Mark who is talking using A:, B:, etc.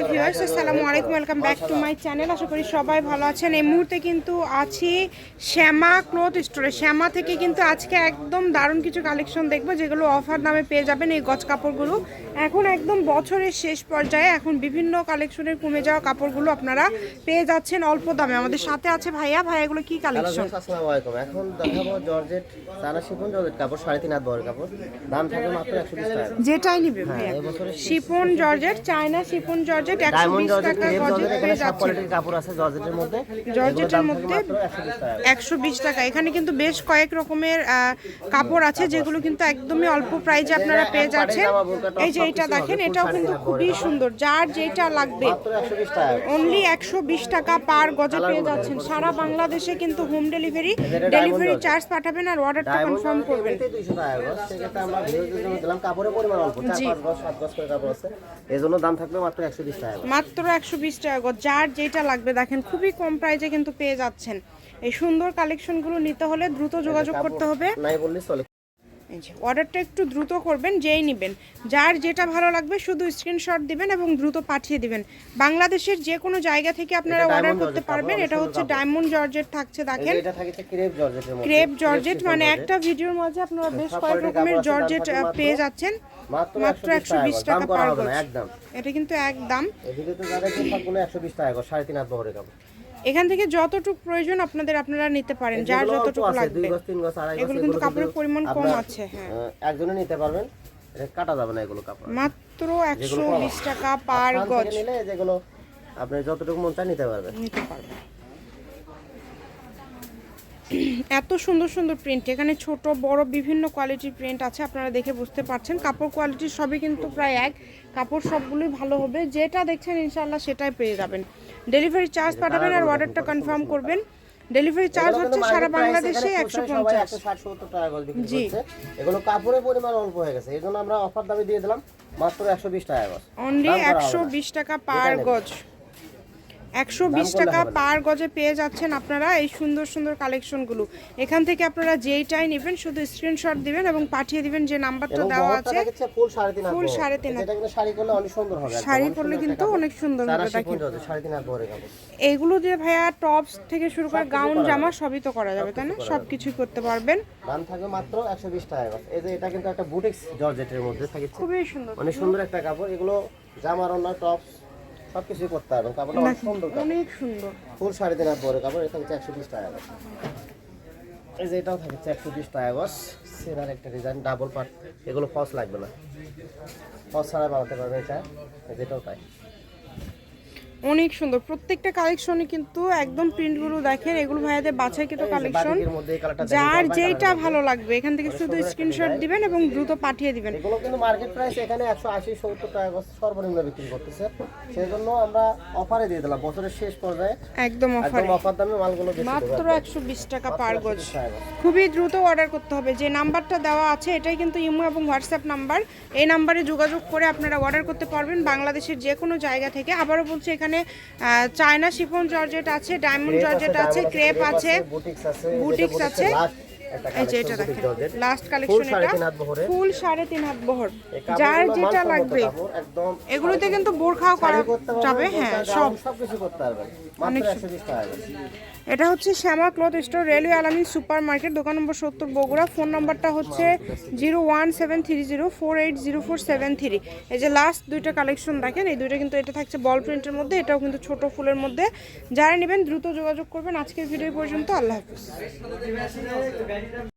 A: Hello viewers আসসালামু আলাইকুম welcome back to my channel আশা করি সবাই ভালো আছেন। এই মুহূর্তে কিন্তু আছি শ্যামা ক্লথ স্টোরে শ্যামা থেকে কিন্তু আজকে একদম দারুণ কিছু কালেকশন দেখব যেগুলো অফার দামে পেয়ে যাবেন এই গজ কাপড়গুলো। এখন একদম বছরের শেষ পর্যায়ে এখন বিভিন্ন কালেকশনের কমে যাওয়া কাপড়গুলো আপনারা পেয়ে যাচ্ছেন অল্প দামে। আমাদের সাথে আছে ভাইয়া। ভাইয়া এগুলো কি কালেকশন
B: আসসালামু আলাইকুম। এখন দেখাবো জর্জেট সারা শিফন জর্জেট কাপড় সাড়ে তিন হাত বড় কাপড়। দাম থাকবে মাত্র একশো বিশ টাকা।
A: যেটাই নিবে ভাইয়া।
B: এবছরের
A: chiffon georgette China chiffon georgette টাকা
B: এখানে
A: পেয়ে
B: সব কোয়ালিটির কাপড় আছে জর্জেটের মধ্যে।
A: জর্জেটের মধ্যে
B: থাকবে মাত্র একশো বিশ টাকা।
A: একশো বিশ টাকা। এখানে কিন্তু বেশ কয়েক রকমের কাপড় আছে যেগুলো কিন্তু একদমই অল্প প্রাইজে আপনারা পেয়ে যাচ্ছেন। এই যে এটা দেখেন এটাও কিন্তু খুবই সুন্দর। যার যেটা লাগবে। অনলি একশো বিশ টাকা। পার গজে পেয়ে যাচ্ছেন। সারা বাংলাদেশে কিন্তু হোম ডেলিভারি ডেলিভারি চার্জ পাঠাবেন আর অর্ডারটা কনফার্ম করবেন।
B: কাপড়ের পরিমাণ অল্প চার
A: জি।
B: পাঁচ গজ সাত গজ করে কাপড় আছে। এই জন্য দাম থাকবে মাত্র একশো বিশ।
A: মাত্র একশো বিশ টাকা যার যেটা লাগবে দেখেন খুবই কম প্রাইজে কিন্তু পেয়ে যাচ্ছেন। এই সুন্দর কালেকশনগুলো নিতে হলে দ্রুত যোগাযোগ করতে হবে। এই যে অর্ডারটা একটু দ্রুত করবেন যেই নেবেন। যার যেটা ভালো লাগবে শুধু স্ক্রিনশট দিবেন এবং দ্রুত পাঠিয়ে দিবেন। বাংলাদেশের যে কোনো জায়গা থেকে আপনারা অর্ডার করতে পারবেন। এটা হচ্ছে ডায়মন্ড জর্জেট থাকছে দেখেন।
B: ক্রেপ মধ্যে।
A: জর্জেট মানে একটা ভিডিওর মাঝে আপনারা বেশ কয়েক রকমের জর্জেট পেয়ে যাচ্ছেন।
B: মাত্র একশো বিশ টাকা
A: পার।
B: একদম।
A: এটা কিন্তু একদম।
B: টাকা হাত বহরের কাপড়।
A: এখান থেকে যতটুকু প্রয়োজন আপনাদের আপনারা নিতে পারেন যার যতটুকু লাগবে।
B: দুই গজ, তিন গজ, আড়াই গজ,
A: এগুলো কিন্তু কাপড়ের পরিমাণ কম আছে হ্যাঁ।
B: একজনে নিতে পারবেন। এটা কাটা যাবে না এগুলো কাপড়।
A: মাত্র একশো
B: যেগুলো পাওয়া।
A: বিশ টাকা পার গজ।
B: নিলে যেগুলো আপনি যতটুকু মন চায় নিতে পারবেন।
A: নিতে পারবেন। এত সুন্দর সুন্দর প্রিন্ট এখানে ছোট বড় বিভিন্ন কোয়ালিটির প্রিন্ট আছে আপনারা দেখে বুঝতে পারছেন। কাপড় কোয়ালিটি সবই কিন্তু প্রায় এক। কাপড় সবগুলোই ভালো হবে যেটা দেখছেন ইনশাল্লাহ সেটাই পেয়ে যাবেন। ডেলিভারি চার্জ পাঠাবেন আর অর্ডারটা কনফার্ম করবেন। ডেলিভারি চার্জ হচ্ছে সারা বাংলাদেশে একশো পঞ্চাশ।
B: 160, 70 টাকা গজ
A: জি।
B: এগুলো কাপড়ের পরিমাণ অল্প হয়ে গেছে। এই জন্য আমরা অফার দাবি দিয়ে দিলাম মাত্র একশো বিশ টাকা গজ।
A: অনলি একশো বিশ টাকা পার গজ। একশো বিশ টাকা পার গজে পেয়ে যাচ্ছেন আপনারা এই সুন্দর সুন্দর কালেকশনগুলো। এখান থেকে আপনারা যেইটাই নেবেন শুধু স্ক্রিনশট দিবেন এবং পাঠিয়ে দিবেন যে নাম্বারটা দেওয়া আছে।
B: ফুল সাড়ে তিন শাড়ি করলে অনেক সুন্দর হবে
A: শাড়ি
B: অনেক
A: পরলে কিন্তু অনেক সুন্দর। হবে দেখেন। এইগুলো দিয়ে ভাইয়া টপস থেকে শুরু করে গাউন জামা সবই তো করা যাবে তাই না? সব কিছুই করতে পারবেন।
B: দাম থাকবে মাত্র একশো বিশ টাকা। এই যে এটা কিন্তু একটা বুটিক্স জর্জেটের মধ্যে থাকছে
A: খুবই সুন্দর।
B: অনেক সুন্দর একটা কাপড়। এগুলো জামার অন্য টপস সবকিছু করতে পারবেন কাপড়টা অনেক সুন্দর কাপড়।
A: অনেক সুন্দর।
B: ফুল শাড়ি দেওয়ার পরে কাপড় এটা হচ্ছে একশো বিশ টাকা। এই যে এটাও থাকছে একশো বিশ টাকা গস সেরার একটা ডিজাইন ডাবল পার্ট এগুলো ফস লাগবে না। ফস ছাড়া বানাতে পারবে এটা। এই যে এটাও তাই।
A: অনেক সুন্দর। প্রত্যেকটা কালেকশনে কিন্তু একদম প্রিন্টগুলো দেখেন এগুলো ভাইয়াদের বাছাইকৃত কালেকশন যার
B: কালারের
A: ভালো লাগবে এখান থেকে শুধু স্ক্রিনশট দিবেন এবং দ্রুত পাঠিয়ে দিবেন।
B: এগুলো কিন্তু মার্কেট প্রাইস এখানে একশো আশি সত্তর টাকা গজ সর্বনিম্ন বিক্রি করতেছে। সেই জন্য আমরা অফারে দিয়ে দিলাম বছরের শেষ পর্যায়ে।
A: একদম অফারে
B: একদম অফার দামে মালগুলো বেশি
A: মাত্র
B: দেবো
A: একশো বিশ টাকা পার
B: 120 গজ।
A: খুবই দ্রুত অর্ডার করতে হবে। যে নাম্বারটা দেওয়া আছে এটাই কিন্তু ইমো এবং হোয়াটসঅ্যাপ নাম্বার এই নাম্বারে যোগাযোগ করে আপনারা অর্ডার করতে পারবেন বাংলাদেশের যে কোনো জায়গা থেকে। আবারও বলছি এখানে আহ, চায়না শিফন জর্জেট আছে ডায়মন্ড জর্জেট আছে ক্রেপ আছে
B: বুটিক্স আছে
A: এই যে এটা দেখেন লাস্ট কালেকশন এটা। ফুল সাড়ে তিন হাত বহর। যার যেটা লাগবে। এগুলোতে কিন্তু বোরখাও করা যাবে হ্যাঁ সব।
B: গজ।
A: এটা হচ্ছে Shyama cloth store railway Alamin super market দোকান নম্বর সত্তর বগুড়া। ফোন নাম্বারটা হচ্ছে zero one seven three zero four eight zero four seven three. এই যে লাস্ট দুইটা কালেকশন দেখেন এই দুইটা কিন্তু এটা থাকছে বল প্রিন্টের মধ্যে এটাও কিন্তু ছোট ফুলের মধ্যে। যারা নেবেন দ্রুত যোগাযোগ করবেন। আজকের ভিডিও পর্যন্ত আল্লাহ হাফিজ। ir a